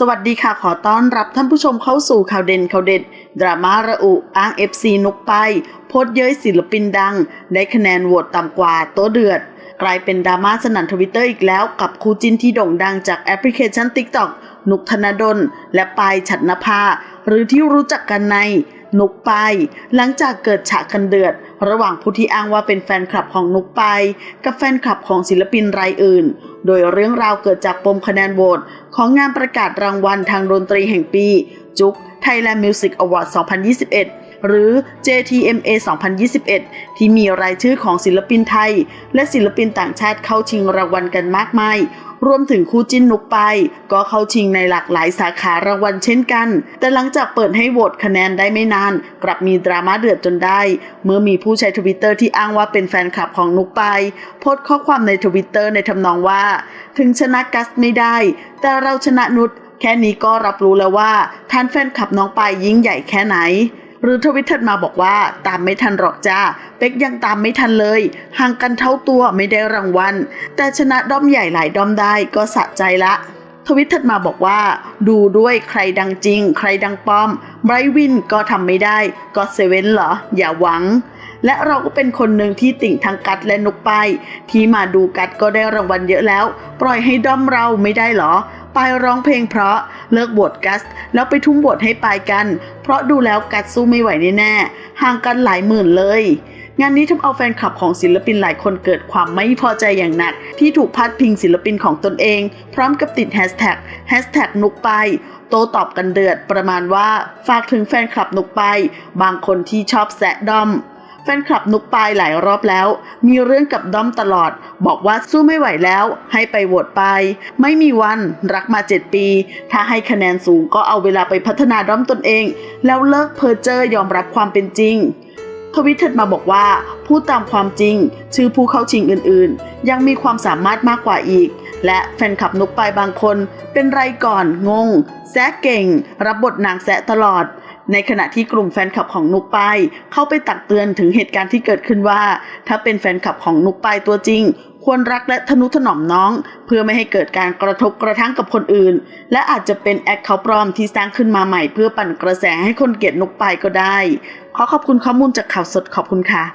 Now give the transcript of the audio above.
สวัสดีค่ะขอต้อนรับท่านผู้ชมเข้าสู่ข่าวเด่นข่าวเด็ด ดราม่าระอุอ้าง FC นกไป โพสเย้ยศิลปินดัง ได้คะแนนโหวตต่ำกว่าโตเดือด กลายเป็นดราม่าสนั่นทวิตเตอร์อีกแล้ว กับคู่จิ้นที่โด่งดังจากแอปพลิเคชัน TikTok นุกธนดล และปายฉัตรนภา หรือที่รู้จักกันในนุกปายหลังจากเกิดฉากกันเดือด ระหว่างผู้ที่อ้างว่าเป็นแฟนคลับของนุกปายกับแฟนคลับของศิลปินรายอื่น โดยเรื่องราวเกิดจากปมคะแนนโหวตของงานประกาศรางวัลทางดนตรีแห่งปี จุก Thailand Music Award 2021 หรือ JTMA 2021 ที่มีรายชื่อของศิลปินไทย และศิลปินต่างชาติเข้าชิงรางวัลกันมากมายรวมถึงคู่จิ้นนุกไป ก็เข้าชิงในหลากหลายสาขารางวัลเช่นกัน แต่หลังจากเปิดให้โหวตคะแนนได้ไม่นาน กลับมีดราม่าเดือดจนได้ เมื่อมีผู้ใช้ทวิตเตอร์ที่อ้างว่าเป็นแฟนคลับของนุกไป โพสต์ข้อความในทวิตเตอร์ในทำนองว่า ถึงชนะกัสไม่ได้ แต่เราชนะนุชแค่นี้ก็รับรู้แล้วว่าท่านแฟนคลับน้องไปยิ่งใหญ่แค่ไหน หรือทวิตถัดมาบอกว่าตามไม่ทันหรอกจ้าเป็กยังตามไม่ทันเลย ห่างกันเท่าตัวไม่ได้รางวัล แต่ชนะด้อมใหญ่หลายด้อมได้ก็สะใจละทวิตถัดมาบอกว่า ดูด้วยใครดังจริง ใครดังปลอมไบรวินก็ทำไม่ได้ก็เซเว่นเหรอ อย่าหวัง และเราก็เป็นคนหนึ่งที่ติ่งทั้งกัดและนุกไป ที่มาดูกัดก็ได้รางวัลเยอะแล้ว ปล่อยให้ด้อมเราไม่ได้เหรอ ปายร้องเพลงเพราะเลิกบทกัส แล้วไปทุ่มบทให้ปายกัน ราะดูแล้วกัสสู้ไม่ไหวแน่ๆห่างกันหลายหมื่นเลย งานนี้ทำเอาแฟนคลับของศิลปินหลายคนเกิดความไม่พอใจอย่างหนัก ที่ถูกพาดพิงศิลปินของตนเอง พร้อมกับติดแฮชแท็กแฮชแท็กนุกไปโตตอบกันเดือดประมาณว่าฝากถึงแฟนคลับนุกไป บางคนที่ชอบแซะดอม ฟนคลับนุกปายหลายรอบแล้ว มีเรื่องกับด้อมตลอด บอกว่าสู้ไม่ไหวแล้ว ให้ไปโหวตไป ไม่มีวันรักมา 7 ปี ถ้าให้คะแนนสูงก็เอาเวลาไปพัฒนาด้อมตนเอง แล้วเลิกเพอเจอร์ยอมรับความเป็นจริงทวิตเถิดมาบอกว่า พูดตามความจริง ชื่อผู้เข้าชิงอื่นๆ ยังมีความสามารถมากกว่าอีก และแฟนคลับนุกปายบางคน เป็นไรก่อนงง แซะเก่ง รับบทนางแซะตลอด ในขณะที่กลุ่มแฟนคลับของนุกไปเข้าไปตักเตือนถึงเหตุการณ์ที่เกิดขึ้นว่า ถ้าเป็นแฟนคลับของนุกไปตัวจริง ควรรักและทนุถนอมน้อง เพื่อไม่ให้เกิดการกระทบกระทั่งกับคนอื่น และอาจจะเป็นแอคเคาท์ปลอมที่สร้างขึ้นมาใหม่เพื่อปั่นกระแสให้คนเกลียดนุกไปก็ได้ ขอขอบคุณข้อมูลจากข่าวสดขอบคุณค่ะ